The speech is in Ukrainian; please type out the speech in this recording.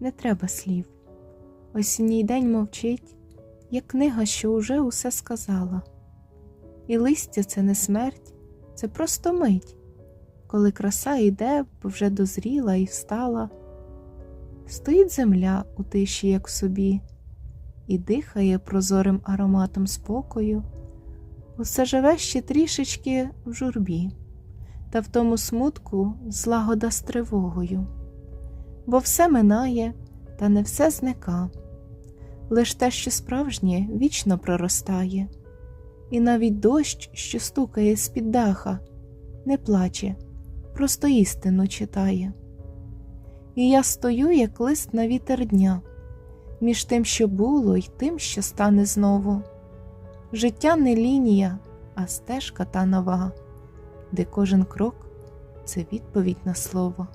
не треба слів. Осінній день мовчить, як книга, що уже усе сказала. І листя це не смерть, це просто мить, коли краса йде, бо вже дозріла і встала. Стоїть земля у тиші, як в собі, і дихає прозорим ароматом спокою, усе живе ще трішечки в журбі, та в тому смутку злагода з тривогою, бо все минає, та не все зника, лиш те, що справжнє, вічно проростає, і навіть дощ, що стукає з-під даха, не плаче, просто істину читає. І я стою, як лист на вітер дня, між тим, що було, й тим, що стане знову. Життя не лінія, а стежка та нова, де кожен крок це відповідь на слово.